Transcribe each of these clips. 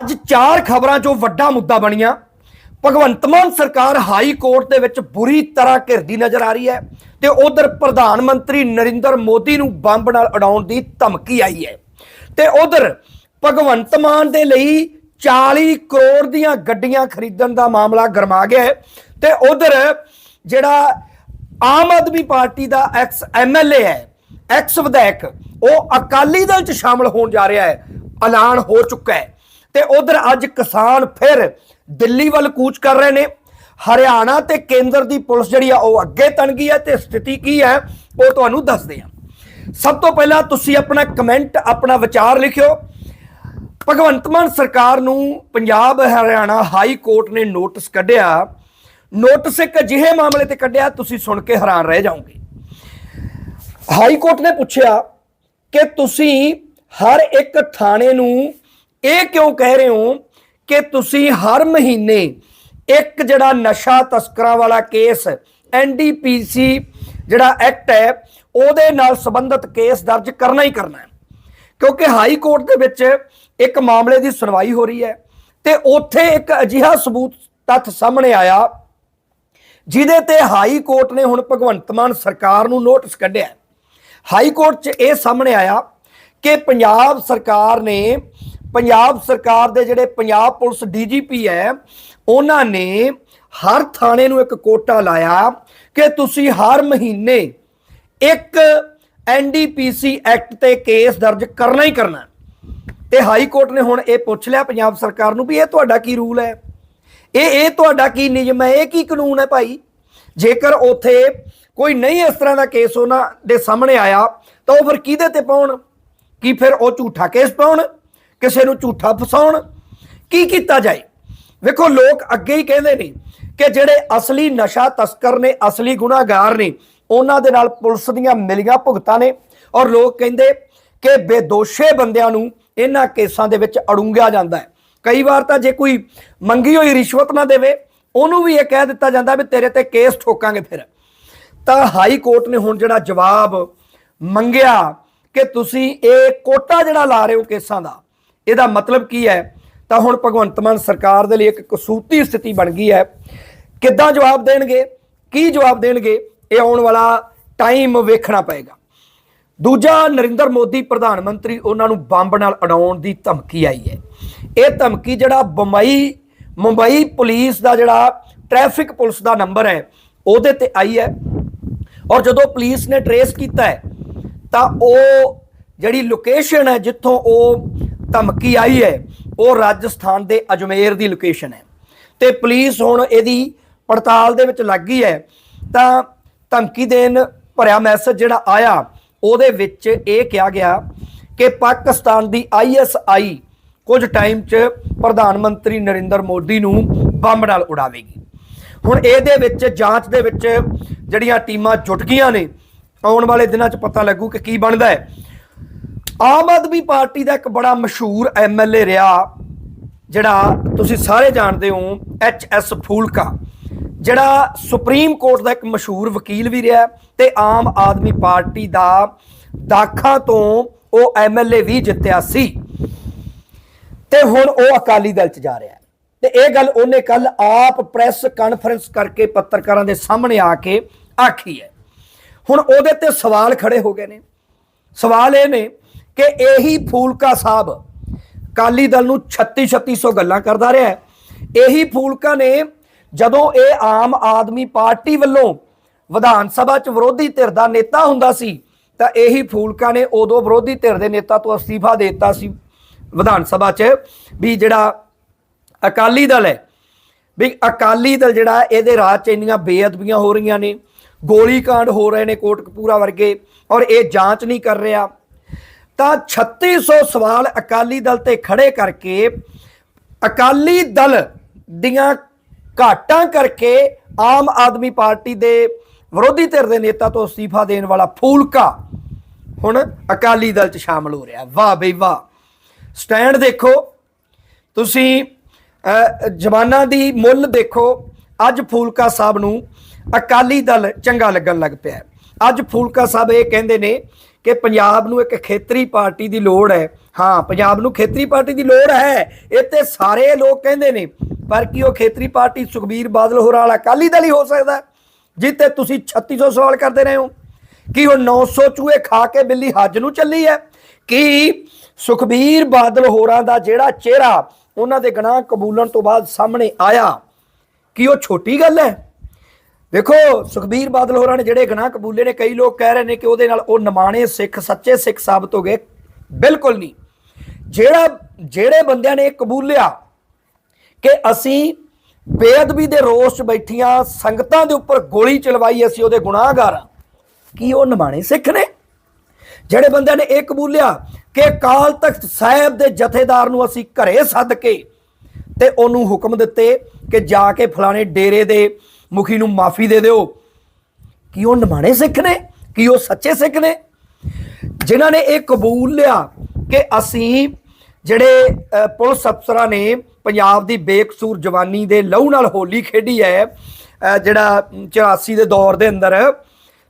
ਅੱਜ ਚਾਰ ਖਬਰਾਂ ਚੋਂ ਵੱਡਾ ਮੁੱਦਾ ਬਣੀਆਂ। ਭਗਵੰਤ ਮਾਨ ਸਰਕਾਰ ਹਾਈ ਕੋਰਟ ਦੇ ਵਿੱਚ ਬੁਰੀ ਤਰ੍ਹਾਂ ਘਿਰਦੀ ਨਜ਼ਰ ਆ ਰਹੀ ਹੈ ਤੇ ਉਧਰ ਪ੍ਰਧਾਨ ਮੰਤਰੀ ਨਰਿੰਦਰ ਮੋਦੀ ਨੂੰ ਬੰਬ ਨਾਲ ਉਡਾਉਣ ਦੀ ਧਮਕੀ ਆਈ ਹੈ। ਤੇ ਉਧਰ ਭਗਵੰਤ ਮਾਨ ਦੇ ਲਈ 40 ਕਰੋੜ ਦੀਆਂ ਗੱਡੀਆਂ ਖਰੀਦਣ ਦਾ ਮਾਮਲਾ ਗਰਮਾ ਗਿਆ ਹੈ। ਤੇ ਉਧਰ ਜਿਹੜਾ ਆਮ ਆਦਮੀ ਪਾਰਟੀ ਦਾ ਐਕਸ ਐਮਐਲਏ ਹੈ, ਐਕਸ ਵਿਧਾਇਕ, ਉਹ ਅਕਾਲੀ ਦਲ ਚ ਸ਼ਾਮਲ ਹੋਣ ਜਾ ਰਿਹਾ ਹੈ। ਐਲਾਨ ਹੋ ਚੁੱਕਾ ਹੈ। ਤੇ ਉਧਰ ਅੱਜ ਕਿਸਾਨ ਫਿਰ ਦਿੱਲੀ ਵੱਲ ਕੂਚ ਕਰ ਰਹੇ ਨੇ। ਹਰਿਆਣਾ ਤੇ ਕੇਂਦਰ ਦੀ ਪੁਲਿਸ ਜਿਹੜੀ ਆ, ਉਹ ਅੱਗੇ ਤਣ ਗਈ ਹੈ ਤੇ ਸਥਿਤੀ ਕੀ ਹੈ, ਉਹ ਤੁਹਾਨੂੰ ਦੱਸਦੇ ਹਾਂ। ਸਭ ਤੋਂ ਪਹਿਲਾਂ ਤੁਸੀਂ ਆਪਣਾ ਕਮੈਂਟ, ਆਪਣਾ ਵਿਚਾਰ ਲਿਖਿਓ। ਭਗਵੰਤ ਮਾਨ ਸਰਕਾਰ ਨੂੰ ਪੰਜਾਬ ਹਰਿਆਣਾ ਹਾਈ ਕੋਰਟ ਨੇ ਨੋਟਿਸ ਕੱਢਿਆ। ਨੋਟਿਸ ਇੱਕ ਅਜਿਹੇ ਮਾਮਲੇ ਤੇ ਕੱਢਿਆ, ਤੁਸੀਂ ਸੁਣ ਕੇ ਹੈਰਾਨ ਰਹਿ ਜਾਓਗੇ। ਹਾਈ ਕੋਰਟ ਨੇ ਪੁੱਛਿਆ ਕਿ ਤੁਸੀਂ ਹਰ ਇੱਕ ਥਾਣੇ ਨੂੰ ਇਹ ਕਿਉਂ ਕਹਿ ਰਹੇ ਹੋ ਕਿ ਤੁਸੀਂ ਹਰ ਮਹੀਨੇ ਇੱਕ ਜਿਹੜਾ ਨਸ਼ਾ ਤਸਕਰਾਂ ਵਾਲਾ ਕੇਸ ਐਨਡੀਪੀਸੀ ਜਿਹੜਾ ਐਕਟ ਹੈ, ਉਹਦੇ ਨਾਲ ਸੰਬੰਧਿਤ ਕੇਸ ਦਰਜ ਕਰਨਾ ਹੀ ਕਰਨਾ ਹੈ। ਕਿਉਂਕਿ ਹਾਈ ਕੋਰਟ ਦੇ ਵਿੱਚ ਇੱਕ ਮਾਮਲੇ ਦੀ ਸੁਣਵਾਈ ਹੋ ਰਹੀ ਹੈ ਤੇ ਉੱਥੇ ਇੱਕ ਅਜਿਹਾ ਸਬੂਤ ਤੱਥ ਸਾਹਮਣੇ ਆਇਆ, ਜਿਹਦੇ ਤੇ ਹਾਈ ਕੋਰਟ ਨੇ ਹੁਣ ਭਗਵੰਤ ਮਾਨ ਸਰਕਾਰ ਨੂੰ ਨੋਟਿਸ ਕੱਢਿਆ ਹਾਈ ਕੋਰਟ 'ਚ ਇਹ ਸਾਹਮਣੇ ਆਇਆ ਕਿ ਪੰਜਾਬ ਸਰਕਾਰ ਨੇ ਪੰਜਾਬ ਸਰਕਾਰ ਦੇ ਜਿਹੜੇ ਪੰਜਾਬ ਪੁਲਿਸ ਡੀਜੀਪੀ ਹੈ, ਉਹਨਾਂ ਨੇ ਹਰ ਥਾਣੇ ਨੂੰ ਇੱਕ ਕੋਟਾ ਲਾਇਆ ਕਿ ਤੁਸੀਂ ਹਰ ਮਹੀਨੇ ਇੱਕ ਐਨਡੀਪੀਸੀ ਐਕਟ ਤੇ ਕੇਸ ਦਰਜ ਕਰਨਾ ਹੀ ਕਰਨਾ। ਤੇ ਹਾਈ ਕੋਰਟ ਨੇ ਹੁਣ ਇਹ ਪੁੱਛ ਲਿਆ ਪੰਜਾਬ ਸਰਕਾਰ ਨੂੰ ਵੀ ਇਹ ਤੁਹਾਡਾ ਕੀ ਰੂਲ ਹੈ? ਇਹ ਇਹ ਤੁਹਾਡਾ ਕੀ ਨਿਯਮ ਹੈ? ਇਹ ਕੀ ਕਾਨੂੰਨ ਹੈ ਭਾਈ? ਜੇਕਰ ਉਥੇ ਕੋਈ ਨਹੀਂ ਇਸ ਤਰ੍ਹਾਂ ਦਾ ਕੇਸ ਉਹਨਾਂ ਦੇ ਸਾਹਮਣੇ ਆਇਆ, ਤਾਂ ਉਹ ਫਿਰ ਕਿਹਦੇ ਤੇ ਪਾਉਣ? ਕੀ ਫਿਰ ਉਹ ਝੂਠਾ ਕੇਸ ਪਾਉਣ? ਕਿਸੇ ਨੂੰ ਝੂਠਾ ਫਸਾਉਣ? ਕੀ ਕੀਤਾ ਜਾਏ? ਵੇਖੋ, ਲੋਕ ਅੱਗੇ ਹੀ ਕਹਿੰਦੇ ਨੇ ਕਿ ਜਿਹੜੇ ਅਸਲੀ ਨਸ਼ਾ ਤਸਕਰ ਨੇ, ਅਸਲੀ ਗੁਨਾਹਗਾਰ ਨੇ, ਉਹਨਾਂ ਦੇ ਨਾਲ ਪੁਲਿਸ ਦੀਆਂ ਮਿਲੀਆਂ ਭੁਗਤਾਂ ਨੇ ਔਰ ਲੋਕ ਕਹਿੰਦੇ ਕਿ ਬੇਦੋਸ਼ੇ ਬੰਦਿਆਂ ਨੂੰ ਇਹਨਾਂ ਕੇਸਾਂ ਦੇ ਵਿੱਚ ਅੜੂੰਗਿਆ ਜਾਂਦਾ ਹੈ। ਕਈ ਵਾਰ ਤਾਂ ਜੇ ਕੋਈ ਮੰਗੀ ਹੋਈ ਰਿਸ਼ਵਤ ਨਾ ਦੇਵੇ, ਉਹਨੂੰ ਵੀ ਇਹ ਕਹਿ ਦਿੱਤਾ ਜਾਂਦਾ ਵੀ ਤੇਰੇ ਤੇ ਕੇਸ ਠੋਕਾਂਗੇ ਫਿਰ। ਤਾਂ ਹਾਈ ਕੋਰਟ ਨੇ ਹੁਣ ਜਿਹੜਾ ਜਵਾਬ ਮੰਗਿਆ ਕਿ ਤੁਸੀਂ ਇਹ ਕੋਟਾ ਜਿਹੜਾ ਲਾ ਰਹੇ ਹੋ ਕੇਸਾਂ ਦਾ ਇਹਦਾ ਮਤਲਬ ਕੀ ਹੈ? ਤਾਂ ਹੁਣ ਭਗਵੰਤ ਮਾਨ ਸਰਕਾਰ ਦੇ ਲਈ ਇੱਕ ਕਸੂਤੀ ਸਥਿਤੀ ਬਣ ਗਈ ਹੈ। ਕਿੱਦਾਂ ਜਵਾਬ ਦੇਣਗੇ? ਕੀ ਜਵਾਬ ਦੇਣਗੇ? ਇਹ ਆਉਣ ਵਾਲਾ ਟਾਈਮ ਵੇਖਣਾ ਪਏਗਾ। ਦੂਜਾ, ਨਰਿੰਦਰ ਮੋਦੀ ਪ੍ਰਧਾਨ ਮੰਤਰੀ ਉਹਨਾਂ ਨੂੰ ਬੰਬ ਨਾਲ ਉਡਾਉਣ ਦੀ ਧਮਕੀ ਆਈ ਹੈ। ਇਹ ਧਮਕੀ ਜਿਹੜਾ ਬੰਬਈ, ਮੁੰਬਈ ਪੁਲਿਸ ਦਾ ਜਿਹੜਾ ਟ੍ਰੈਫਿਕ ਪੁਲਿਸ ਦਾ ਨੰਬਰ ਹੈ, ਉਹਦੇ ਤੇ ਆਈ ਹੈ। ਔਰ ਜਦੋਂ ਪੁਲਿਸ ਨੇ ਟਰੇਸ ਕੀਤਾ ਹੈ, ਤਾਂ ਉਹ ਜਿਹੜੀ ਲੋਕੇਸ਼ਨ ਹੈ ਜਿੱਥੋਂ ਉਹ ਧਮਕੀ ਆਈ ਹੈ। ਉਹ ਰਾਜਸਥਾਨ ਦੇ ਅਜਮੇਰ ਦੀ ਲੋਕੇਸ਼ਨ ਹੈ। ਤੇ ਪੁਲਿਸ ਹੁਣ ਇਹਦੀ ਪੜਤਾਲ ਦੇ ਵਿੱਚ ਲੱਗ ਗਈ ਹੈ। ਤਾਂ ਧਮਕੀ ਦੇਣ ਭਰਿਆ ਮੈਸੇਜ ਜਿਹੜਾ ਆਇਆ, ਉਹਦੇ ਵਿੱਚ ਇਹ ਕਿਹਾ ਗਿਆ ਕਿ ਪਾਕਿਸਤਾਨ ਦੀ ਆਈਐਸਆਈ ਕੁਝ ਟਾਈਮ 'ਚ ਪ੍ਰਧਾਨ ਮੰਤਰੀ ਨਰਿੰਦਰ ਮੋਦੀ ਨੂੰ ਬੰਬ ਨਾਲ ਉਡਾਵੇਗੀ। ਹੁਣ ਇਹਦੇ ਵਿੱਚ ਜਾਂਚ ਦੇ ਵਿੱਚ ਜਿਹੜੀਆਂ ਟੀਮਾਂ ਜੁਟ ਗਈਆਂ ਨੇ, ਆਉਣ ਵਾਲੇ ਦਿਨਾਂ 'ਚ ਪਤਾ ਲੱਗੂ ਕਿ ਕੀ ਬਣਦਾ ਹੈ। ਆਮ ਆਦਮੀ ਪਾਰਟੀ ਦਾ ਇੱਕ ਬੜਾ ਮਸ਼ਹੂਰ ਐਮਐਲਏ ਰਿਹਾ, ਜਿਹੜਾ ਤੁਸੀਂ ਸਾਰੇ ਜਾਣਦੇ ਹੋ, ਐਚ ਐਸ ਫੂਲਕਾ, ਜਿਹੜਾ ਸੁਪਰੀਮ ਕੋਰਟ ਦਾ ਇੱਕ ਮਸ਼ਹੂਰ ਵਕੀਲ ਵੀ ਰਿਹਾ ਤੇ ਆਮ ਆਦਮੀ ਪਾਰਟੀ ਦਾ ਦਾਖਾਂ ਤੋਂ ਉਹ ਐਮਐਲਏ ਵੀ ਜਿੱਤਿਆ ਸੀ। ਤੇ ਹੁਣ ਉਹ ਅਕਾਲੀ ਦਲ ਚ ਜਾ ਰਿਹਾ ਹੈ। ਤੇ ਇਹ ਗੱਲ ਉਹਨੇ ਕੱਲ ਆਪ ਪ੍ਰੈਸ ਕਾਨਫਰੰਸ ਕਰਕੇ ਪੱਤਰਕਾਰਾਂ ਦੇ ਸਾਹਮਣੇ ਆ ਕੇ ਆਖੀ ਹੈ। ਹੁਣ ਉਹਦੇ ਤੇ ਸਵਾਲ ਖੜੇ ਹੋ ਗਏ ਨੇ। ਸਵਾਲ ਇਹ ਨੇ ਕਿ ਇਹੀ ਫੂਲਕਾ ਸਾਹਿਬ ਕਾਲੀ ਦਲ ਨੂੰ 36 3600 ਗੱਲਾਂ ਕਰਦਾ ਰਿਹਾ ਇਹੀ ਫੂਲਕਾ ਨੇ ਜਦੋਂ ਇਹ ਆਮ ਆਦਮੀ ਪਾਰਟੀ ਵੱਲੋਂ ਵਿਧਾਨ ਸਭਾ 'ਚ ਵਿਰੋਧੀ ਧਿਰ ਦਾ ਨੇਤਾ ਹੁੰਦਾ ਸੀ, ਤਾਂ ਇਹੀ ਫੂਲਕਾ ਨੇ ਉਦੋਂ ਵਿਰੋਧੀ ਧਿਰ ਦੇ ਨੇਤਾ ਤੋਂ ਅਸਤੀਫਾ ਦੇ ਦਿੱਤਾ ਸੀ ਵਿਧਾਨ ਸਭਾ 'ਚ ਵੀ ਜਿਹੜਾ ਅਕਾਲੀ ਦਲ ਹੈ। ਵੀ ਅਕਾਲੀ ਦਲ ਜਿਹੜਾ ਇਹਦੇ ਰਾਜ 'ਚ ਇੰਨੀਆਂ ਬੇਅਦਬੀਆਂ ਹੋ ਰਹੀਆਂ ਨੇ, ਗੋਲੀ ਹੋ ਰਹੇ ਨੇ ਕੋਟਕਪੂਰਾ ਵਰਗੇ ਔਰ ਇਹ ਜਾਂਚ ਨਹੀਂ ਕਰ ਰਿਹਾ। ਤਾਂ 3600 ਸਵਾਲ ਅਕਾਲੀ ਦਲ ਤੇ ਖੜੇ ਕਰਕੇ ਅਕਾਲੀ ਦਲ ਦੀਆਂ ਘਾਟਾਂ ਕਰਕੇ ਆਮ ਆਦਮੀ ਪਾਰਟੀ ਦੇ ਵਿਰੋਧੀ ਧਿਰ ਦੇ ਨੇਤਾ ਤੋਂ ਅਸਤੀਫਾ ਦੇਣ ਵਾਲਾ ਫੂਲਕਾ ਹੁਣ ਅਕਾਲੀ ਦਲ 'ਚ ਸ਼ਾਮਲ ਹੋ ਰਿਹਾ। ਵਾਹ ਬਈ ਵਾਹ। ਸਟੈਂਡ ਦੇਖੋ। ਤੁਸੀਂ ਅਹ, ਜ਼ਮਾਨਾਂ ਦੀ ਮੁੱਲ ਦੇਖੋ। ਅੱਜ ਫੂਲਕਾ ਸਾਹਿਬ ਨੂੰ ਅਕਾਲੀ ਦਲ ਚੰਗਾ ਲੱਗਣ ਲੱਗ ਪਿਆ ਅੱਜ ਫੂਲਕਾ ਸਾਹਿਬ ਇਹ ਕਹਿੰਦੇ ਨੇ ਕਿ ਪੰਜਾਬ ਨੂੰ ਇੱਕ ਖੇਤਰੀ ਪਾਰਟੀ ਦੀ ਲੋੜ ਹੈ। ਹਾਂ, ਪੰਜਾਬ ਨੂੰ ਖੇਤਰੀ ਪਾਰਟੀ ਦੀ ਲੋੜ ਹੈ। ਇਹ ਤੇ ਸਾਰੇ ਲੋਕ ਕਹਿੰਦੇ ਨੇ, ਪਰ ਕੀ ਉਹ ਖੇਤਰੀ ਪਾਰਟੀ ਸੁਖਬੀਰ ਬਾਦਲ ਹੋਰਾਂ ਵਾਲਾ ਅਕਾਲੀ ਦਲ ਹੀ ਹੋ ਸਕਦਾ ਹੈ? ਜਿੱਤੇ ਤੁਸੀਂ 3600 ਸਵਾਲ ਕਰਦੇ ਰਹੇ ਹੋ? ਕੀ ਉਹ 900 ਚੂਹੇ ਖਾ ਕੇ ਬਿੱਲੀ ਹੱਜ ਨੂੰ ਚੱਲੀ ਹੈ? ਕੀ ਸੁਖਬੀਰ ਬਾਦਲ ਹੋਰਾਂ ਦਾ ਜਿਹੜਾ ਚਿਹਰਾ ਉਹਨਾਂ ਦੇ ਗੁਨਾਹ ਕਬੂਲਣ ਤੋਂ ਬਾਅਦ ਸਾਹਮਣੇ ਆਇਆ, ਕੀ ਉਹ ਛੋਟੀ ਗੱਲ ਹੈ? ਵੇਖੋ ਸੁਖਬੀਰ ਬਾਦਲ ਹੋਰਾਂ ਨੇ ਜਿਹੜੇ ਗੁਨਾਹ ਕਬੂਲੇ ਨੇ, ਕਈ ਲੋਕ ਕਹਿ ਰਹੇ ਨੇ ਕਿ ਉਹਦੇ ਨਾਲ ਉਹ ਨਿਮਾਣੇ ਸਿੱਖ, ਸੱਚੇ ਸਿੱਖ ਸਾਬਤ ਹੋ ਗਏ। ਬਿਲਕੁਲ ਨਹੀਂ। ਜਿਹੜਾ, ਜਿਹੜੇ ਬੰਦਿਆਂ ਨੇ ਇਹ ਕਬੂਲਿਆ ਕਿ ਅਸੀਂ ਬੇਅਦਬੀ ਦੇ ਰੋਸ 'ਚ ਬੈਠੀਆਂ, ਸੰਗਤਾਂ ਦੇ ਉੱਪਰ ਗੋਲੀ ਚਲਵਾਈ ਅਸੀਂ ਉਹਦੇ ਗੁਨਾਹਗਾਰ ਹਾਂ, ਕੀ ਉਹ ਨਿਮਾਣੇ ਸਿੱਖ ਨੇ? ਜਿਹੜੇ ਬੰਦਿਆਂ ਨੇ ਇਹ ਕਬੂਲਿਆ ਕਿ ਅਕਾਲ ਤਖਤ ਸਾਹਿਬ ਦੇ ਜਥੇਦਾਰ ਨੂੰ ਅਸੀਂ ਘਰੇ ਸੱਦ ਕੇ ਤੇ ਉਹਨੂੰ ਹੁਕਮ ਦਿੱਤੇ ਕਿ ਜਾ ਕੇ ਫਲਾਣੇ ਡੇਰੇ ਦੇ ਮੁਖੀ ਨੂੰ ਮਾਫੀ ਦੇ ਦਿਓ। ਕੀ ਉਹ ਨਿਮਾਣੇ ਸਿੱਖ ਨੇ? ਕੀ ਉਹ ਸੱਚੇ ਸਿੱਖ ਨੇ? ਜਿਨ੍ਹਾਂ ਨੇ ਇਹ ਕਬੂਲ ਲਿਆ ਕਿ ਅਸੀਂ ਜਿਹੜੇ ਪੁਲਿਸ ਅਫਸਰਾਂ ਨੇ ਪੰਜਾਬ ਦੀ ਬੇਕਸੂਰ ਜਵਾਨੀ ਦੇ ਲਹੂ ਨਾਲ ਹੋਲੀ ਖੇਡੀ ਹੈ ਜਿਹੜਾ 84 ਦੇ ਦੌਰ ਦੇ ਅੰਦਰ,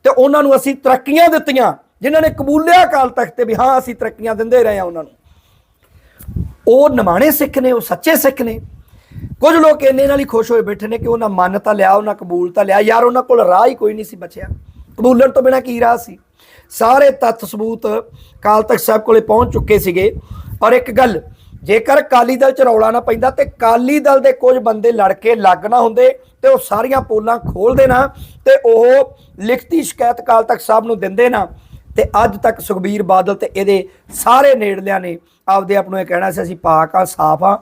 ਤੇ ਉਹਨਾਂ ਨੂੰ ਅਸੀਂ ਤਰੱਕੀਆਂ ਦਿੱਤੀਆਂ, ਜਿਨ੍ਹਾਂ ਨੇ ਕਬੂਲਿਆ ਅਕਾਲ ਤਖਤ ਤੇ ਵੀ ਹਾਂ, ਅਸੀਂ ਤਰੱਕੀਆਂ ਦਿੰਦੇ ਰਹੇ ਹਾਂ ਉਹਨਾਂ ਨੂੰ। ਉਹ ਨਿਮਾਣੇ ਸਿੱਖ ਨੇ, ਉਹ ਸੱਚੇ ਸਿੱਖ ਨੇ। ਕੁਝ ਲੋਕ ਇੰਨੇ ਨਾਲ ਹੀ ਖੁਸ਼ ਹੋਏ ਬੈਠੇ ਨੇ ਕਿ ਉਹਨਾਂ ਮੰਨ ਤਾਂ ਲਿਆ, ਉਹਨਾਂ ਕਬੂਲ ਤਾਂ ਲਿਆ। ਯਾਰ, ਉਹਨਾਂ ਕੋਲ ਰਾਹ ਹੀ ਕੋਈ ਨਹੀਂ ਸੀ ਬਚਿਆ। ਕਬੂਲਣ ਤੋਂ ਬਿਨਾ ਕੀ ਰਾਹ ਸੀ? ਸਾਰੇ ਤੱਥ ਸਬੂਤ ਕਾਲ ਤਖਤ ਸਾਹਿਬ ਕੋਲੇ ਪਹੁੰਚ ਚੁੱਕੇ ਸੀਗੇ। ਔਰ ਇੱਕ ਗੱਲ, ਜੇਕਰ ਕਾਲੀ ਦਲ ਚ ਰੌਲਾ ਨਾ ਪੈਂਦਾ ਤੇ ਕਾਲੀ ਦਲ ਦੇ ਕੁਝ ਬੰਦੇ ਲੜ ਕੇ ਲੱਗ ਨਾ ਹੁੰਦੇ ਤੇ ਉਹ ਸਾਰੀਆਂ ਪੋਲਾਂ ਖੋਲ ਦੇਣਾ ਤੇ ਉਹ ਲਿਖਤੀ ਸ਼ਿਕਾਇਤ ਕਾਲ ਤਖਤ ਸਾਹਿਬ ਨੂੰ ਦਿੰਦੇ ਨਾ ਤੇ ਅੱਜ ਤੱਕ ਸੁਖਬੀਰ ਬਾਦਲ ਤੇ ਇਹਦੇ ਸਾਰੇ ਨੇੜਲਿਆਂ ਨੇ ਆਪਦੇ ਆਪ ਨੂੰ ਇਹ ਕਹਿਣਾ ਸੀ, ਅਸੀਂ ਪਾਕ ਆ, ਸਾਫ਼ ਆ,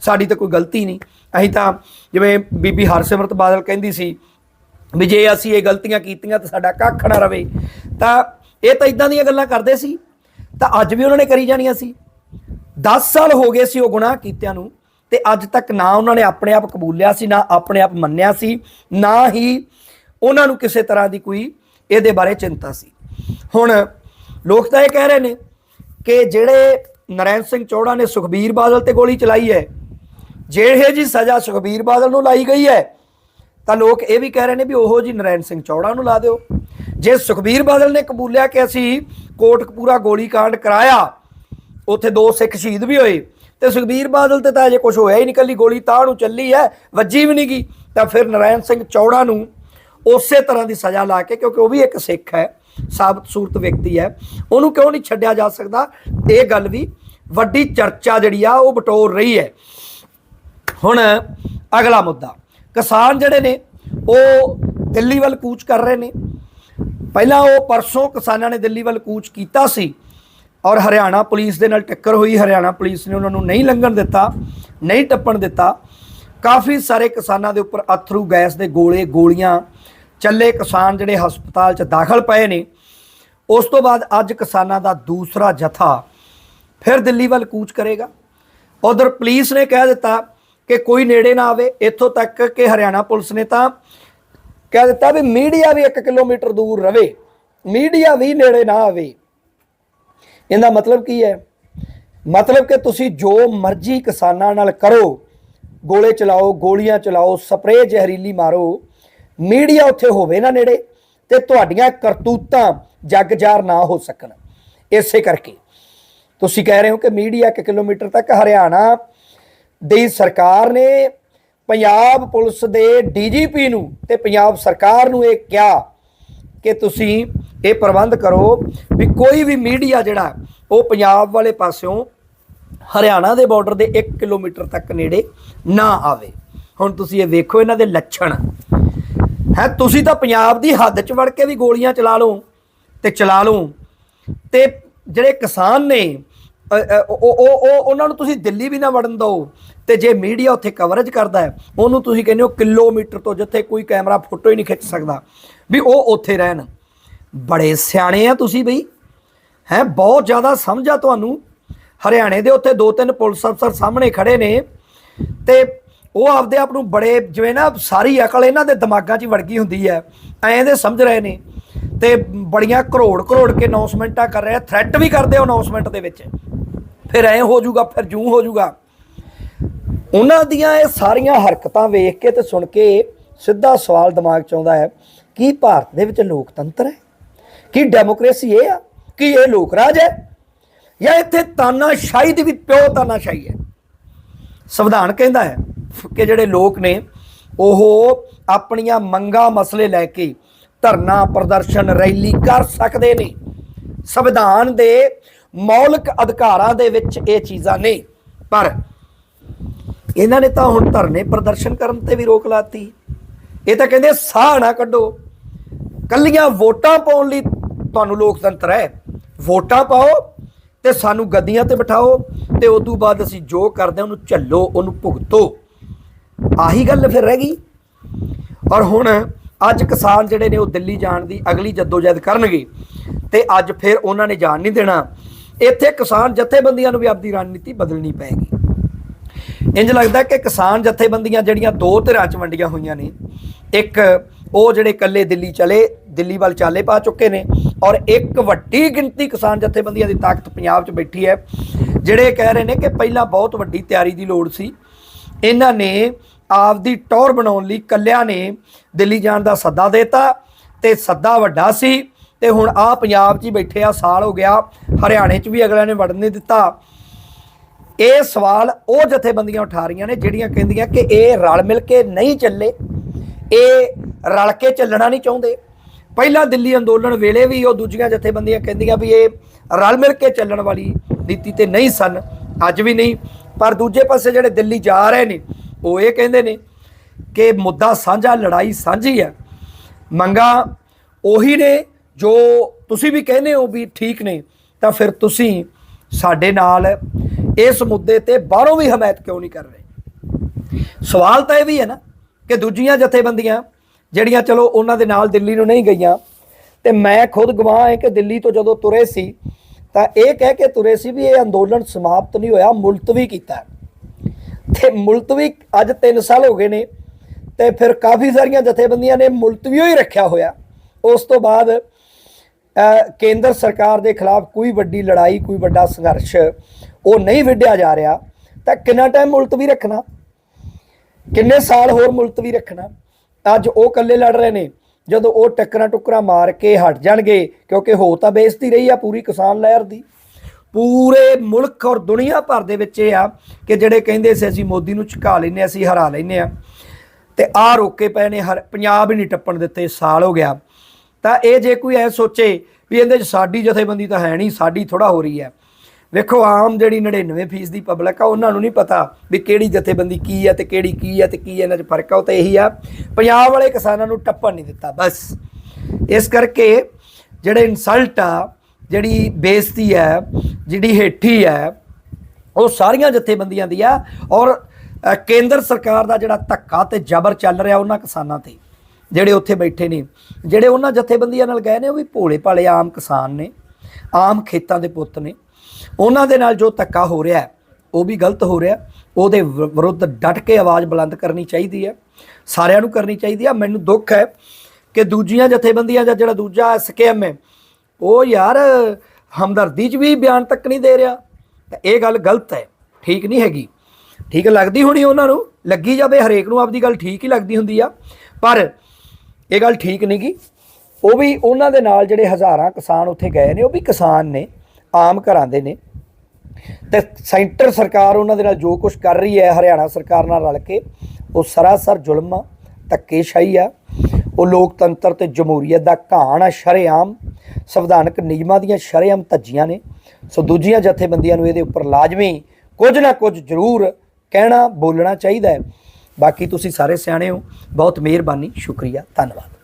ਸਾਡੀ ਤਾਂ ਕੋਈ ਗਲਤੀ ਨਹੀਂ। ਅਸੀਂ ਤਾਂ ਜਿਵੇਂ ਬੀਬੀ ਹਰਸਿਮਰਤ ਬਾਦਲ ਕਹਿੰਦੀ ਸੀ ਵੀ ਜੇ ਅਸੀਂ ਇਹ ਗਲਤੀਆਂ ਕੀਤੀਆਂ ਤਾਂ ਸਾਡਾ ਕੱਖ ਨਾ ਰਵੇ। ਤਾਂ ਇਹ ਤਾਂ ਇਦਾਂ ਦੀਆਂ ਗੱਲਾਂ ਕਰਦੇ ਸੀ। ਤਾਂ ਅੱਜ ਵੀ ਉਹਨਾਂ ਨੇ ਕਰੀ ਜਾਣੀਆਂ ਸੀ। 10 ਸਾਲ ਹੋ ਗਏ ਸੀ ਉਹ ਗੁਨਾਹ ਕੀਤਿਆਂ ਨੂੰ ਤੇ ਅੱਜ ਤੱਕ ਨਾ ਉਹਨਾਂ ਨੇ ਆਪਣੇ ਆਪ ਕਬੂਲਿਆ ਸੀ, ਨਾ ਆਪਣੇ ਆਪ ਮੰਨਿਆ ਸੀ, ਨਾ ਹੀ ਉਹਨਾਂ ਨੂੰ ਕਿਸੇ ਤਰ੍ਹਾਂ ਦੀ ਕੋਈ ਇਹਦੇ ਬਾਰੇ ਚਿੰਤਾ ਸੀ। ਹੁਣ ਲੋਕ ਤਾਂ ਇਹ ਕਹਿ ਰਹੇ ਨੇ ਕਿ ਜਿਹੜੇ ਨਰੈਣ ਸਿੰਘ ਚੌੜਾ ਨੇ ਸੁਖਬੀਰ ਬਾਦਲ ਤੇ ਗੋਲੀ ਚਲਾਈ ਹੈ ਜਿਹੇ ਜੀ ਸਜ਼ਾ ਸੁਖਬੀਰ ਬਾਦਲ ਨੂੰ ਲਾਈ ਗਈ ਹੈ, ਤਾਂ ਲੋਕ ਇਹ ਵੀ ਕਹਿ ਰਹੇ ਨੇ ਵੀ ਉਹੋ ਜੀ ਨਰੈਣ ਸਿੰਘ ਚੌੜਾ ਨੂੰ ਲਾ ਦਿਓ। ਜੇ ਸੁਖਬੀਰ ਬਾਦਲ ਨੇ ਕਬੂਲਿਆ ਕਿ ਅਸੀਂ ਕੋਟਕਪੂਰਾ ਗੋਲੀकांड ਕਰਾਇਆ, ਉੱਥੇ ਦੋ ਸਿੱਖ ਸ਼ਹੀਦ ਵੀ ਹੋਏ, ਤੇ ਸੁਖਬੀਰ ਬਾਦਲ ਤੇ ਤਾਂ ਅਜੇ ਕੁਝ ਹੋਇਆ ਹੀ ਨਹੀਂ, ਕੱਲੀ ਗੋਲੀ ਤਾਂ ਨੂੰ ਚੱਲੀ ਹੈ, ਵੱਜੀ ਵੀ ਨਹੀਂ ਗਈ, ਤਾਂ ਫਿਰ ਨਰੈਣ ਸਿੰਘ ਚੌੜਾ ਨੂੰ ਉਸੇ ਤਰ੍ਹਾਂ ਦੀ ਸਜ਼ਾ ਲਾ ਕੇ, ਕਿਉਂਕਿ ਉਹ ਵੀ ਇੱਕ ਸਿੱਖ ਹੈ। ਸਾਬਤ ਸੂਰਤ ਵਿਅਕਤੀ ਹੈ। ਉਹਨੂੰ ਕਿਉਂ ਨਹੀਂ ਛੱਡਿਆ ਜਾ ਸਕਦਾ? ਇਹ ਗੱਲ ਵੀ ਵੱਡੀ ਚਰਚਾ ਜਿਹੜੀ ਆ, ਉਹ ਬਟੋਰ ਰਹੀ ਹੈ। ਹੁਣ ਅਗਲਾ ਮੁੱਦਾ, ਕਿਸਾਨ ਜਿਹੜੇ ਨੇ, ਉਹ ਦਿੱਲੀ ਵੱਲ ਕੂਚ ਕਰ ਰਹੇ ਨੇ। ਪਹਿਲਾਂ ਉਹ ਪਰਸੋਂ ਕਿਸਾਨਾਂ ਨੇ ਦਿੱਲੀ ਵੱਲ ਕੂਚ ਕੀਤਾ ਸੀ ਔਰ ਹਰਿਆਣਾ ਪੁਲਿਸ ਦੇ ਨਾਲ ਟੱਕਰ ਹੋਈ। ਹਰਿਆਣਾ ਪੁਲਿਸ ਨੇ ਉਹਨਾਂ ਨੂੰ ਨਹੀਂ ਲੰਘਣ ਦਿੱਤਾ, ਨਹੀਂ ਟੱਪਣ ਦਿੱਤਾ। ਕਾਫੀ ਸਾਰੇ ਕਿਸਾਨਾਂ ਦੇ ਉੱਪਰ ਅਥਰੂ ਗੈਸ ਦੇ ਗੋਲੇ, ਗੋਲੀਆਂ ਚੱਲੇ ਕਿਸਾਨ ਜਿਹੜੇ ਹਸਪਤਾਲ 'ਚ ਦਾਖਲ ਪਏ ਨੇ, ਉਸ ਤੋਂ ਬਾਅਦ ਅੱਜ ਕਿਸਾਨਾਂ ਦਾ ਦੂਸਰਾ ਜਥਾ ਫਿਰ ਦਿੱਲੀ ਵੱਲ ਕੂਚ ਕਰੇਗਾ। ਉਧਰ ਪੁਲਿਸ ਨੇ ਕਹਿ ਦਿੱਤਾ ਕਿ ਕੋਈ ਨੇੜੇ ਨਾ ਆਵੇ, ਇੱਥੋਂ ਤੱਕ ਕਿ ਹਰਿਆਣਾ ਪੁਲਿਸ ਨੇ ਤਾਂ ਕਹਿ ਦਿੱਤਾ ਵੀ ਮੀਡੀਆ ਵੀ 1 ਕਿਲੋਮੀਟਰ ਦੂਰ ਰਵੇ, ਮੀਡੀਆ ਵੀ ਨੇੜੇ ਨਾ ਆਵੇ। ਇਹਦਾ ਮਤਲਬ ਕੀ ਹੈ? ਮਤਲਬ ਕਿ ਤੁਸੀਂ ਜੋ ਮਰਜ਼ੀ ਕਿਸਾਨਾਂ ਨਾਲ ਕਰੋ, ਗੋਲੇ ਚਲਾਓ, ਗੋਲੀਆਂ ਚਲਾਓ, ਸਪਰੇਅ ਜ਼ਹਿਰੀਲੀ ਮਾਰੋ ਮੀਡੀਆ ਉੱਥੇ ਹੋਵੇ ਨਾ ਨੇੜੇ ਤੇ ਤੁਹਾਡੀਆਂ ਕਰਤੂਤਾਂ ਜਗਜਾਰ ਨਾ ਹੋ ਸਕਣ। ਇਸੇ ਕਰਕੇ ਤੁਸੀਂ ਕਹਿ ਰਹੇ ਹੋ ਕਿ ਮੀਡੀਆ 1 ਕਿਲੋਮੀਟਰ ਤੱਕ ਹਰਿਆਣਾ ਦੀ ਸਰਕਾਰ ਨੇ ਪੰਜਾਬ ਪੁਲਿਸ ਦੇ ਡੀਜੀਪੀ ਨੂੰ ਤੇ ਪੰਜਾਬ ਸਰਕਾਰ ਨੂੰ ਇਹ ਕਿਹਾ ਕਿ ਤੁਸੀਂ ਇਹ ਪ੍ਰਬੰਧ ਕਰੋ ਵੀ ਕੋਈ ਵੀ ਮੀਡੀਆ ਜਿਹੜਾ, ਉਹ ਪੰਜਾਬ ਵਾਲੇ ਪਾਸਿਓਂ ਹਰਿਆਣਾ ਦੇ ਬਾਰਡਰ ਦੇ 1 ਕਿਲੋਮੀਟਰ ਤੱਕ ਨੇੜੇ ਨਾ ਆਵੇ। ਹੁਣ ਤੁਸੀਂ ਇਹ ਵੇਖੋ ਇਹਨਾਂ ਦੇ ਲੱਛਣ। ਹੈ, ਤੁਸੀਂ ਤਾਂ ਪੰਜਾਬ ਦੀ ਹੱਦ 'ਚ ਵੜ ਕੇ ਵੀ ਗੋਲੀਆਂ ਚਲਾ ਲਓ ਤੇ ਚਲਾ ਲਓ। ਤੇ ਜਿਹੜੇ ਕਿਸਾਨ ਨੇ ਉਹ ਉਹ ਉਹਨਾਂ ਨੂੰ ਤੁਸੀਂ ਦਿੱਲੀ ਵੀ ਨਾ ਵੜਨ ਦਿਓ ਤੇ ਜੇ ਮੀਡੀਆ ਉੱਥੇ ਕਵਰੇਜ ਕਰਦਾ ਹੈ, ਉਹਨੂੰ ਤੁਸੀਂ ਕਹਿੰਦੇ ਹੋ ਕਿਲੋਮੀਟਰ ਤੋਂ ਜਿੱਥੇ ਕੋਈ ਕੈਮਰਾ, ਫੋਟੋ ਹੀ ਨਹੀਂ ਖਿੱਚ ਸਕਦਾ ਵੀ ਉਹ ਉੱਥੇ ਰਹਿਣ। ਬੜੇ ਸਿਆਣੇ ਆ ਤੁਸੀਂ ਬਈ। ਹੈ, ਬਹੁਤ ਜ਼ਿਆਦਾ ਸਮਝ ਆ ਤੁਹਾਨੂੰ। ਹਰਿਆਣੇ ਦੇ ਉੱਥੇ ਦੋ ਤਿੰਨ ਪੁਲਿਸ ਅਫਸਰ ਸਾਹਮਣੇ ਖੜੇ ਨੇ ਤੇ ਉਹ ਆਪਦੇ ਆਪ ਨੂੰ ਬੜੇ ਜਿਵੇਂ ਨਾ ਸਾਰੀ ਅਕਲ ਇਹਨਾਂ ਦੇ ਦਿਮਾਗਾਂ 'ਚ ਵੜ ਗਈ ਹੁੰਦੀ ਹੈ। ਐਂ ਦੇ ਸਮਝ ਰਹੇ ਨੇ। ਤੇ ਬੜੀਆਂ ਕਰੋੜ ਕਰੋੜ ਕੇ ਅਨਾਉਂਸਮੈਂਟਾਂ ਕਰ ਰਿਹਾ ਆ। ਥ੍ਰੈਟ ਵੀ ਕਰਦੇ ਹੋ ਅਨਾਉਂਸਮੈਂਟ ਦੇ ਵਿੱਚ। ਫਿਰ ਐਂ ਹੋ ਜਾਊਗਾ, ਫਿਰ ਜੂੰ ਹੋ ਜਾਊਗਾ। ਉਹਨਾਂ ਦੀਆਂ ਇਹ ਸਾਰੀਆਂ ਹਰਕਤਾਂ ਵੇਖ ਕੇ ਤੇ ਸੁਣ ਕੇ ਸਿੱਧਾ ਸਵਾਲ ਦਿਮਾਗ 'ਚ ਆਉਂਦਾ ਹੈ, ਕੀ ਭਾਰਤ ਦੇ ਵਿੱਚ ਲੋਕਤੰਤਰ ਹੈ? ਕੀ ਡੈਮੋਕ੍ਰੇਸੀ ਇਹ ਆ? ਕਿ ਇਹ ਲੋਕ ਰਾਜ ਹੈ? ਜਾਂ ਇੱਥੇ ਤਾਨਾਸ਼ਾਹੀ ਦੀ ਵੀ ਪਿਓ ਤਾਨਾਸ਼ਾਹੀ ਹੈ? ਸੰਵਿਧਾਨ ਕਹਿੰਦਾ ਹੈ। ਕੇ ਜਿਹੜੇ ਲੋਕ ਨੇ, ਉਹ ਆਪਣੀਆਂ ਮੰਗਾਂ ਮਸਲੇ ਲੈ ਕੇ ਧਰਨਾ ਪ੍ਰਦਰਸ਼ਨ, ਰੈਲੀ ਕਰ ਸਕਦੇ ਨੇ। ਸੰਵਿਧਾਨ ਦੇ ਮੌਲਿਕ ਅਧਿਕਾਰਾਂ ਦੇ ਵਿੱਚ ਇਹ ਚੀਜ਼ਾਂ ਨੇ। ਪਰ ਇਹਨਾਂ ਨੇ ਤਾਂ ਹੁਣ ਧਰਨੇ ਪ੍ਰਦਰਸ਼ਨ ਕਰਨ ਤੇ ਵੀ ਰੋਕ ਲਾਤੀ। ਇਹ ਤਾਂ ਕਹਿੰਦੇ ਸਾਹ ਨਾ ਕੱਢੋ। ਕੱਲੀਆਂ ਵੋਟਾਂ ਪਾਉਣ ਲਈ ਤੁਹਾਨੂੰ ਲੋਕਤੰਤਰ ਹੈ। ਵੋਟਾਂ ਪਾਓ ਤੇ ਸਾਨੂੰ ਗੱਦੀਆਂ ਤੇ ਬਿਠਾਓ ਤੇ ਉਸ ਤੋਂ ਬਾਅਦ ਅਸੀਂ ਜੋ ਕਰਦੇ ਉਹਨੂੰ ਝੱਲੋ, ਉਹਨੂੰ ਭੁਗਤੋ। ਆਹੀ ਗੱਲ ਫਿਰ ਰਹਿ ਗਈ। ਔਰ ਹੁਣ ਅੱਜ ਕਿਸਾਨ ਜਿਹੜੇ ਨੇ ਉਹ ਦਿੱਲੀ ਜਾਣ ਦੀ ਅਗਲੀ ਜਦੋਜਹਿਦ ਕਰਨਗੇ ਤੇ ਅੱਜ ਫਿਰ ਉਹਨਾਂ ਨੇ ਜਾਣ ਨਹੀਂ ਦੇਣਾ। ਇੱਥੇ ਕਿਸਾਨ ਜਥੇਬੰਦੀਆਂ ਨੂੰ ਵੀ ਆਪਦੀ ਰਣਨੀਤੀ ਬਦਲਣੀ ਪਏਗੀ। ਇੰਜ ਲੱਗਦਾ ਕਿ ਕਿਸਾਨ ਜਥੇਬੰਦੀਆਂ ਜਿਹੜੀਆਂ ਦੋ ਧਿਰਾਂ 'ਚ ਵੰਡੀਆਂ ਹੋਈਆਂ ਨੇ, ਇੱਕ ਉਹ ਜਿਹੜੇ ਇਕੱਲੇ ਦਿੱਲੀ ਚਲੇ, ਦਿੱਲੀ ਵੱਲ ਚਾਲੇ ਪਾ ਚੁੱਕੇ ਨੇ ਔਰ ਇੱਕ ਵੱਡੀ ਗਿਣਤੀ ਕਿਸਾਨ ਜਥੇਬੰਦੀਆਂ ਦੀ ਤਾਕਤ ਪੰਜਾਬ 'ਚ ਬੈਠੀ ਹੈ। ਜਿਹੜੇ ਕਹਿ ਰਹੇ ਨੇ ਕਿ ਪਹਿਲਾਂ ਬਹੁਤ ਵੱਡੀ ਤਿਆਰੀ ਦੀ ਲੋੜ ਸੀ ਇਹਨਾਂ ਨੇ ਆਪਦੀ ਟੌਰ ਬਣਾਉਣ ਲਈ ਕੱਲਿਆਂ ਨੇ ਦਿੱਲੀ ਜਾਣ ਦਾ ਸੱਦਾ ਦਿੱਤਾ ਤੇ ਸੱਦਾ ਵੱਡਾ ਸੀ ਤੇ ਹੁਣ ਆ ਪੰਜਾਬ 'ਚ ਹੀ ਬੈਠੇ ਆ, ਸਾਲ ਹੋ ਗਿਆ, ਹਰਿਆਣੇ 'ਚ ਵੀ ਅਗਲਿਆਂ ਨੇ ਵੜਨ ਨਹੀਂ ਦਿੱਤਾ। ਇਹ ਸਵਾਲ ਉਹ ਜਥੇਬੰਦੀਆਂ ਉਠਾ ਰਹੀਆਂ ਨੇ ਜਿਹੜੀਆਂ ਕਹਿੰਦੀਆਂ ਕਿ ਇਹ ਰਲ ਮਿਲ ਕੇ ਨਹੀਂ ਚੱਲੇ, ਇਹ ਰਲ ਕੇ ਚੱਲਣਾ ਨਹੀਂ ਚਾਹੁੰਦੇ। ਪਹਿਲਾਂ ਦਿੱਲੀ ਅੰਦੋਲਨ ਵੇਲੇ ਵੀ ਉਹ ਦੂਜੀਆਂ ਜਥੇਬੰਦੀਆਂ ਕਹਿੰਦੀਆਂ ਵੀ ਇਹ ਰਲ ਮਿਲ ਕੇ ਚੱਲਣ ਵਾਲੀ ਨੀਤੀ ਤੇ ਨਹੀਂ ਸਨ। ਅੱਜ ਵੀ ਨਹੀਂ, ਪਰ ਦੂਜੇ ਪਾਸੇ ਜਿਹੜੇ ਦਿੱਲੀ ਜਾ ਰਹੇ ਨੇ, ਉਹ ਇਹ ਕਹਿੰਦੇ ਨੇ ਕਿ ਮੁੱਦਾ ਸਾਂਝਾ, ਲੜਾਈ ਸਾਂਝੀ ਹੈ। ਮੰਗਾ ਉਹੀ ਨੇ ਜੋ ਤੁਸੀਂ ਵੀ ਕਹਿੰਦੇ ਹੋ ਵੀ ਠੀਕ ਨੇ, ਤਾਂ ਫਿਰ ਤੁਸੀਂ ਸਾਡੇ ਨਾਲ ਇਸ ਮੁੱਦੇ ਤੇ ਬਾਹਰੋਂ ਵੀ ਹਮਾਇਤ ਕਿਉਂ ਨਹੀਂ ਕਰ ਰਹੇ? ਸਵਾਲ ਤਾਂ ਇਹ ਵੀ ਹੈ ਨਾ ਕਿ ਦੂਜੀਆਂ ਜਥੇਬੰਦੀਆਂ ਜਿਹੜੀਆਂ ਚਲੋ ਉਹਨਾਂ ਦੇ ਨਾਲ ਦਿੱਲੀ ਨੂੰ ਨਹੀਂ ਗਈਆਂ, ਤੇ ਮੈਂ ਖੁਦ ਗਵਾਹ ਹਾਂ ਕਿ ਦਿੱਲੀ ਤੋਂ ਜਦੋਂ ਤੁਰੇ ਸੀ ਤਾਂ ਇਹ ਕਹਿ ਕੇ ਤੁਰੇ ਸੀ ਵੀ ਇਹ ਅੰਦੋਲਨ ਸਮਾਪਤ ਨਹੀਂ ਹੋਇਆ ਮੁਲਤਵੀ ਕੀਤਾ ਹੈ। ਤੇ ਮੁਲਤਵੀ ਅੱਜ 3 ਸਾਲ ਹੋ ਗਏ ਨੇ ਤੇ ਫਿਰ ਕਾਫੀ ਸਾਰੀਆਂ ਜਥੇਬੰਦੀਆਂ ਨੇ ਮੁਲਤਵੀ ਹੀ ਰੱਖਿਆ ਹੋਇਆ। ਉਸ ਤੋਂ ਬਾਅਦ ਕੇਂਦਰ ਸਰਕਾਰ ਦੇ ਖਿਲਾਫ ਕੋਈ ਵੱਡੀ ਲੜਾਈ, ਕੋਈ ਵੱਡਾ ਸੰਘਰਸ਼ ਉਹ ਨਹੀਂ ਵਿੱਢਿਆ ਜਾ ਰਿਹਾ, ਤਾਂ ਕਿੰਨਾ ਟਾਈਮ ਮੁਲਤਵੀ ਰੱਖਣਾ? ਕਿੰਨੇ ਸਾਲ ਹੋਰ ਮੁਲਤਵੀ ਰੱਖਣਾ? ਅੱਜ ਉਹ ਇਕੱਲੇ ਲੜ ਰਹੇ ਨੇ। ਜਦੋਂ ਉਹ ਟੱਕਰਾਂ ਟੁਕਰਾਂ ਮਾਰ ਕੇ ਹਟ ਜਾਣਗੇ, ਕਿਉਂਕਿ ਹੋ ਤਾਂ ਬੇਇੱਜ਼ਤੀ ਰਹੀ ਆ ਪੂਰੀ ਕਿਸਾਨ ਲਹਿਰ ਦੀ। ਪੂਰੇ ਮੁਲਕ ਔਰ ਦੁਨੀਆ ਭਰ ਦੇ ਵਿੱਚ ਇਹ ਆ ਕਿ ਜਿਹੜੇ ਕਹਿੰਦੇ ਸੀ, ਅਸੀਂ ਮੋਦੀ ਨੂੰ ਝੁਕਾ ਲੈਨੇ ਅਸੀਂ ਹਰਾ ਲੈਨੇ ਆ ਤੇ ਆ ਰੋਕੇ ਪਏ ਨੇ, ਹਰ ਪੰਜਾਬ ਹੀ ਨਹੀਂ ਟੱਪਣ ਦਿੱਤੇ ਸਾਲ ਹੋ ਗਿਆ। ਤਾਂ ਇਹ ਜੇ ਕੋਈ ਐ ਸੋਚੇ ਵੀ ਇਹਦੇ 'ਚ ਸਾਡੀ ਜਥੇਬੰਦੀ ਤਾਂ ਹੈ ਨਹੀਂ, ਸਾਡੀ ਥੋੜਾ ਹੋ ਰਹੀ ਹੈ। ਵੇਖੋ, ਆਮ ਜਿਹੜੀ 99% ਦੀ ਪਬਲਿਕ ਆ, ਉਹਨਾਂ ਨੂੰ ਨਹੀਂ ਪਤਾ ਵੀ ਕਿਹੜੀ ਜਥੇਬੰਦੀ ਕੀ ਹੈ ਤੇ ਕਿਹੜੀ ਕੀ ਹੈ ਤੇ ਕੀ ਇਹਨਾਂ 'ਚ ਫ਼ਰਕ ਆ, ਉਹ ਤਾਂ ਇਹੀ ਆ। ਪੰਜਾਬ ਵਾਲੇ ਕਿਸਾਨਾਂ ਨੂੰ ਟੱਪਣ ਨਹੀਂ ਦਿੱਤਾ, ਬਸ। ਇਸ ਕਰਕੇ ਜਿਹੜੇ ਇਨਸਲਟ ਆ, ਜਿਹੜੀ ਬੇਇੱਜ਼ਤੀ ਹੈ ਜਿਹੜੀ ਹੇਠੀ ਹੈ ਉਹ ਸਾਰੀਆਂ ਜਥੇਬੰਦੀਆਂ ਦੀ ਆ ਔਰ ਕੇਂਦਰ ਸਰਕਾਰ ਦਾ ਜਿਹੜਾ ਧੱਕਾ ਤੇ ਜ਼ਬਰ ਚੱਲ ਰਿਹਾ ਉਹਨਾਂ ਕਿਸਾਨਾਂ ਤੇ, ਜਿਹੜੇ ਉੱਥੇ ਬੈਠੇ ਨੇ। ਜਿਹੜੇ ਉਹਨਾਂ ਜਥੇਬੰਦੀਆਂ ਨਾਲ ਗਏ ਨੇ, ਉਹ ਵੀ ਭੋਲੇ ਭਾਲੇ ਆਮ ਕਿਸਾਨ ਨੇ, ਆਮ ਖੇਤਾਂ ਦੇ ਪੁੱਤ ਨੇ। ਉਹਨਾਂ ਦੇ ਨਾਲ ਜੋ ਧੱਕਾ ਹੋ ਰਿਹਾ ਉਹ ਵੀ ਗਲਤ ਹੋ ਰਿਹਾ ਉਹਦੇ ਵਿਰੁੱਧ ਡਟ ਕੇ ਆਵਾਜ਼ ਬੁਲੰਦ ਕਰਨੀ ਚਾਹੀਦੀ ਹੈ। ਸਾਰਿਆਂ ਨੂੰ ਕਰਨੀ ਚਾਹੀਦੀ ਹੈ। ਮੈਨੂੰ ਦੁੱਖ ਹੈ ਕਿ ਦੂਜੀਆਂ ਜਥੇਬੰਦੀਆਂ ਜਾਂ ਜਿਹੜਾ ਦੂਜਾ ਸਕੇਮ ਹੈ, ਉਹ ਯਾਰ ਹਮਦਰਦੀ 'ਚ ਵੀ ਬਿਆਨ ਤੱਕ ਨਹੀਂ ਦੇ ਰਿਹਾ। ਇਹ ਗੱਲ ਗਲਤ ਹੈ। ਠੀਕ ਨਹੀਂ ਹੈਗੀ। ਠੀਕ ਲੱਗਦੀ ਹੋਣੀ ਉਹਨਾਂ ਨੂੰ। ਲੱਗੀ ਜਾਵੇ ਹਰੇਕ ਨੂੰ ਆਪਦੀ ਗੱਲ ਠੀਕ ਹੀ ਲੱਗਦੀ ਹੁੰਦੀ ਆ। ਪਰ ਇਹ ਗੱਲ ਠੀਕ ਨਹੀਂ ਗੀ। ਉਹ ਵੀ ਉਹਨਾਂ ਦੇ ਨਾਲ ਜਿਹੜੇ ਹਜ਼ਾਰਾਂ ਕਿਸਾਨ ਉੱਥੇ ਗਏ ਨੇ, ਉਹ ਵੀ ਕਿਸਾਨ ਨੇ। ਆਮ ਘਰਾਂ ਦੇ ਨੇ। ਤੇ ਸੈਂਟਰ ਸਰਕਾਰ ਉਹਨਾਂ ਦੇ ਨਾਲ ਜੋ ਕੁਝ ਕਰ ਰਹੀ ਹੈ, ਹਰਿਆਣਾ ਸਰਕਾਰ ਨਾਲ ਰਲ ਕੇ, ਉਹ ਸਰਾਸਰ ਜ਼ੁਲਮ ਆ, ਧੱਕੇਸ਼ਾਹੀ ਆ। ਉਹ ਲੋਕਤੰਤਰ ਤੇ ਜਮਹੂਰੀਅਤ ਦਾ ਘਾਣ ਆ, ਸ਼ਰੇਆਮ ਸੰਵਿਧਾਨਕ ਨਿਯਮਾਂ ਦੀਆਂ ਸ਼ਰੇਆਮ ਧੱਜੀਆਂ ਨੇ। ਸੋ ਦੂਜੀਆਂ ਜਥੇਬੰਦੀਆਂ ਨੂੰ ਇਹਦੇ ਉੱਪਰ ਲਾਜ਼ਮੀ ਕੁਝ ਨਾ ਕੁਝ ਜ਼ਰੂਰ ਕਹਿਣਾ, ਬੋਲਣਾ ਚਾਹੀਦਾ ਹੈ। ਬਾਕੀ ਤੁਸੀਂ ਸਾਰੇ ਸਿਆਣੇ ਹੋ। ਬਹੁਤ ਮਿਹਰਬਾਨੀ, ਸ਼ੁਕਰੀਆ, ਧੰਨਵਾਦ।